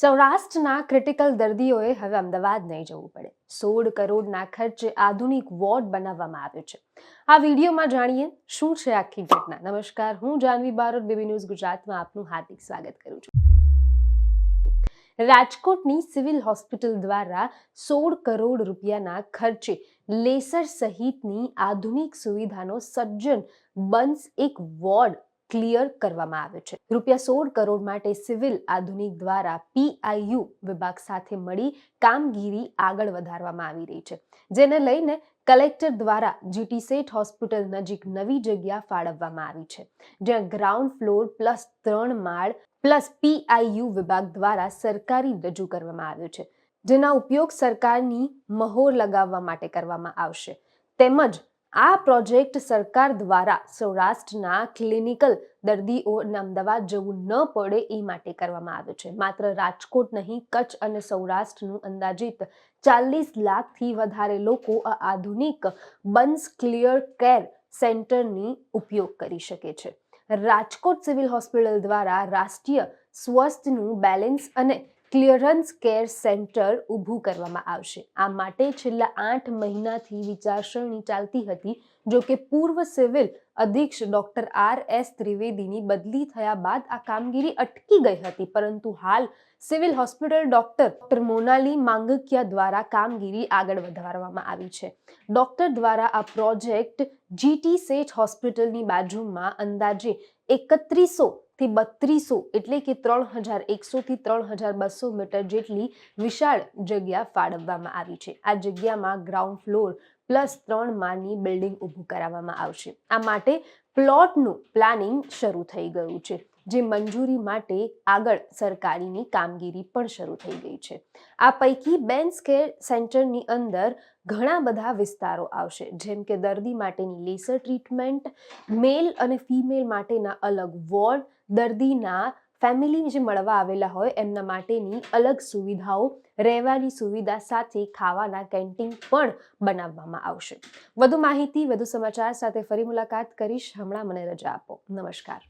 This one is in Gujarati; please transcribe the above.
સૌરાષ્ટ્રના ક્રિટિકલ દર્દીઓએ હવે અમદાવાદ નહીં જવું પડે. સોળ કરોડના ખર્ચે આધુનિક વોર્ડ બનાવવામાં આવ્યો છે. આ વિડીયોમાં જાણીએ શું છે આખી ઘટના. નમસ્કાર, હું જાનવી બારોટ, બેબી ન્યૂઝ ગુજરાતમાં આપનું હાર્દિક સ્વાગત કરું છું. રાજકોટની સિવિલ હોસ્પિટલ દ્વારા સોળ કરોડ રૂપિયાના ખર્ચે લેસર સહિતની આધુનિક સુવિધાનો સજ્જન બંસ એક વોર્ડ ક્લિયર કરવામાં આવ્યો છે. રૂપિયા સોળ કરોડ માટે સિવિલ આધુનિક દ્વારા પીઆઈયુ વિભાગ સાથે મળી કામગીરી આગળ વધારવામાં આવી રહી છે, જેને લઈને કલેક્ટર દ્વારા જીટી સેઠ હોસ્પિટલ નજીક નવી જગ્યા ફાળવવામાં આવી છે, જ્યાં ગ્રાઉન્ડ ફ્લોર પ્લસ ત્રણ માળ પ્લસ પીઆઈયુ વિભાગ દ્વારા સરકારી રજૂ કરવામાં આવ્યો છે, જેના ઉપયોગ સરકારની મહોર લગાવવા માટે કરવામાં આવશે. તેમજ આ પ્રોજેક્ટ સરકાર દ્વારા સૌરાષ્ટ્રના ક્લિનિકલ દર્દીઓને અમદાવાદ જવું ન પડે એ માટે કરવામાં આવ્યો છે. માત્ર રાજકોટ નહીં, કચ્છ અને સૌરાષ્ટ્રનું અંદાજિત ચાલીસ લાખથી વધારે લોકો આ આધુનિક બન્સ ક્લિયર કેર સેન્ટરની ઉપયોગ કરી શકે છે. રાજકોટ સિવિલ હોસ્પિટલ દ્વારા રાષ્ટ્રીય સ્વસ્થનું બેલેન્સ અને ક્લિયરન્સ કેર સેન્ટર ઊભું કરવામાં આવશે. આ માટે છેલ્લા આઠ મહિનાથી વિચારસરણી ચાલતી હતી, જો કે પૂર્વ સિવિલ અધિક્ષ ડોક્ટર આર એસ ત્રિવેદીની બદલી થયા બાદ આ કામગીરી અટકી ગઈ હતી. પરંતુ હાલ civil hospital doctor doctor Monali Mangkiya દ્વારા કામગીરી આગળ વધારવામાં આવી છે. ડોક્ટર દ્વારા આ પ્રોજેક્ટ જીટી સેઠ હોસ્પિટલની બાજુમાં અંદાજે એકત્રીસો થી બત્રીસો એટલે કે ત્રણ હજાર એકસોથી ત્રણ હજાર બસો મીટર જેટલી વિશાળ જગ્યા ફાળવવામાં આવી છે. આ જગ્યામાં ગ્રાઉન્ડ ફ્લોર પ્લસ ત્રણ માળની બિલ્ડિંગ ઊભું કરાવવામાં આવશે. આ માટે પ્લોટનું પ્લાનિંગ શરૂ થઈ ગયું છે, જે મંજૂરી માટે આગળ સરકારીની કામગીરી પણ શરૂ થઈ ગઈ છે. આ પૈકી બેન્સ કેર સેન્ટરની અંદર ઘણા બધા વિસ્તારો આવશે, જેમ કે દર્દી માટેની લેસર ટ્રીટમેન્ટ મેલ અને ફિમેલ માટેના અલગ વોર્ડ દર્દીના ફેમિલી જે મળવા આવેલા હોય એમના માટેની અલગ સુવિધાઓ, રહેવાની સુવિધા સાથે ખાવાના કેન્ટીન પણ બનાવવામાં આવશે. વધુ માહિતી, વધુ સમાચાર સાથે ફરી મુલાકાત કરીશ. હમણાં મને રજા આપો. નમસ્કાર.